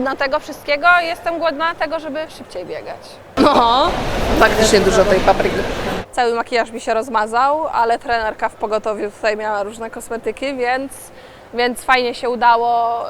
głodna tego wszystkiego, i jestem głodna tego, żeby szybciej biegać. No, faktycznie dużo tej papryki. Cały makijaż mi się rozmazał, ale trenerka w pogotowiu tutaj miała różne kosmetyki, więc, więc fajnie się udało